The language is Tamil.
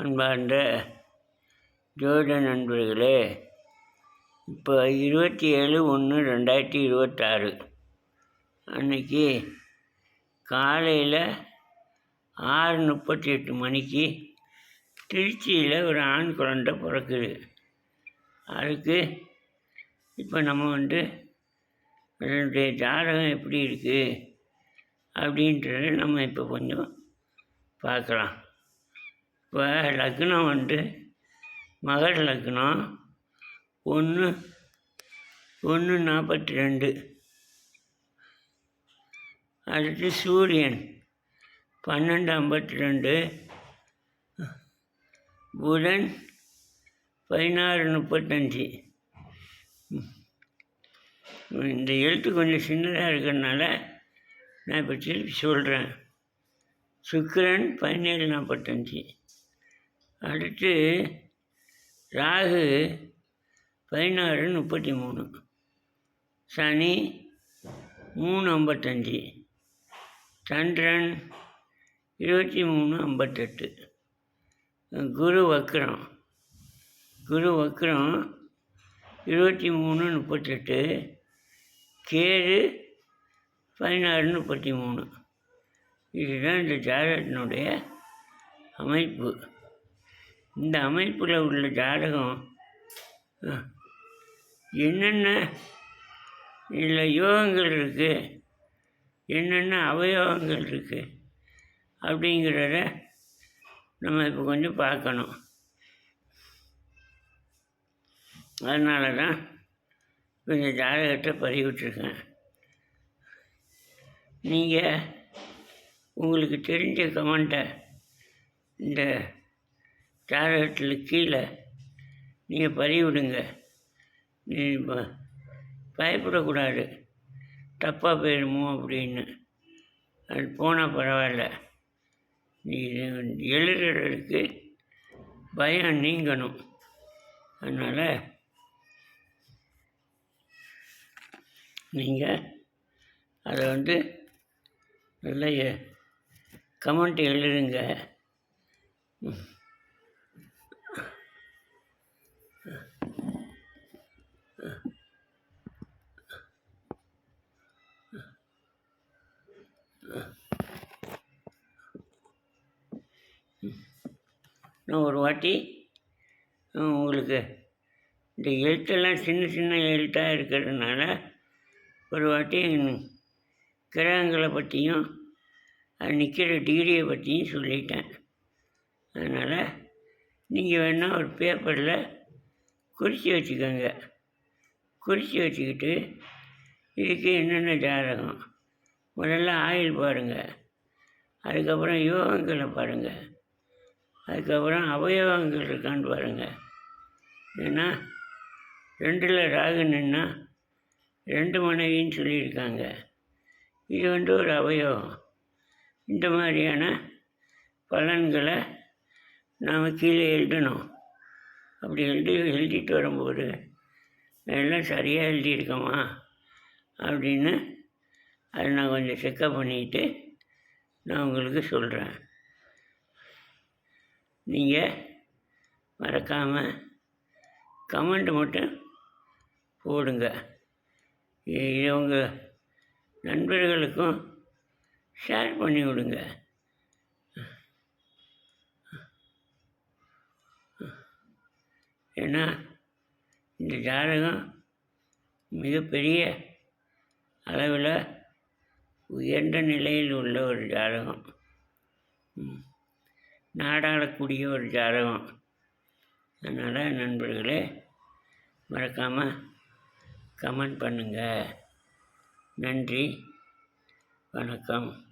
அன்பார்ந்த ஜோதிட நண்பர்களே இப்போ இருபத்தி ஏழு ஒன்று ரெண்டாயிரத்தி இருபத்தாறு. அன்னைக்கு காலையில் ஆறு முப்பத்தி எட்டு மணிக்கு திருச்சியில் ஒரு ஆண் குழந்தை பிறக்குது. அதுக்கு இப்போ நம்ம வந்து அதனுடைய ஜாதகம் எப்படி இருக்குது அப்படின்றத நம்ம இப்போ கொஞ்சம் பார்க்கலாம். இப்போ லக்னம் வந்து மகர லக்னம். ஒன்று ஒன்று நாற்பத்தி ரெண்டு அடுத்து சூரியன். பன்னெண்டு ஐம்பத்தி ரெண்டு புதன் பதினாறு முப்பத்தஞ்சு. இந்த எழுத்து கொஞ்சம் சின்னதாக இருக்கிறதுனால நான் இப்போ திருப்பி சொல்கிறேன் சுக்கிரன் பதினேழு நாற்பத்தஞ்சு அடுத்து ராகு பதினாறு முப்பத்தி மூணு சனி மூணு ஐம்பத்தஞ்சு. சந்திரன் இருபத்தி மூணு ஐம்பத்தெட்டு. குரு வக்ரம். குரு வக்ரம் இருபத்தி மூணு முப்பத்தெட்டு. கேது பதினாறு முப்பத்தி மூணு இதுதான் இந்த ஜாதகத்தினுடைய அமைப்பு. இந்த அமைப்பில் உள்ள ஜாதகம் என்னென்ன இதில் யோகங்கள் இருக்குது என்னென்ன அவயோகங்கள் இருக்குது அப்படிங்கிறத நம்ம இப்போ கொஞ்சம் பார்க்கணும். அதனால தான் இந்த ஜாதகத்தை பதிவிட்டுருக்கேன். நீங்கள் உங்களுக்கு தெரிஞ்ச கமெண்ட்டை இந்த ஜாதகத்தில் கீழே நீங்கள் பதிவிடுங்க நீ பயப்படக்கூடாது. தப்பாக போயிடுமோ அப்படின்னு. அது போனால் பரவாயில்ல. நீ எழுதுறதுக்கு பயம் நீங்கணும். அதனால் நீங்கள் அதை வந்து நல்ல கமெண்ட் எழுதுங்க. நான் ஒரு வாட்டி உங்களுக்கு இந்த எழுத்தெல்லாம் சின்ன சின்ன எழுத்தாக இருக்கிறதுனால ஒரு வாட்டி கிரகங்களை பற்றியும் அது நிற்கிற டிகிரியை பற்றியும் சொல்லிட்டேன். அதனால் நீங்கள் வேணால் ஒரு பேப்பரில் குறித்து வச்சுக்கோங்க. குறித்து வச்சுக்கிட்டு இதுக்கு என்னென்ன ஜாதகம்? முதல்ல ஆயில் பாருங்கள் அதுக்கப்புறம் யோகங்களை பாருங்கள் அதுக்கப்புறம் அவயவங்கள் இருக்கான்னு பாருங்கள் ஏன்னா ரெண்டில் ராகுனுன்னா ரெண்டு மனைவின்னு சொல்லியிருக்காங்க. இது வந்து ஒரு அவயவம். இந்த மாதிரியான பலன்களை நாம் கீழே எழுதணும். அப்படி எழுதி எழுதிட்டு வரும்போது எல்லாம் சரியாக எழுதியிருக்கோமா அப்படின்னு அதை நான் கொஞ்சம் செக்கப் பண்ணிக்கிட்டு நான் உங்களுக்கு சொல்கிறேன் நீங்கள் மறக்காமல் கமெண்ட் மட்டும் போடுங்க. இதை உங்கள் நண்பர்களுக்கும் ஷேர் பண்ணி விடுங்க. ஏன்னா இந்த ஜாதகம் மிகப்பெரிய அளவில் உயர்ந்த நிலையில் உள்ள ஒரு ஜாதகம். நாடாடக்கூடிய ஒரு ஜாதகம். அதனால் நண்பர்களே மறக்காமல் கமெண்ட் பண்ணுங்கள் நன்றி. வணக்கம்.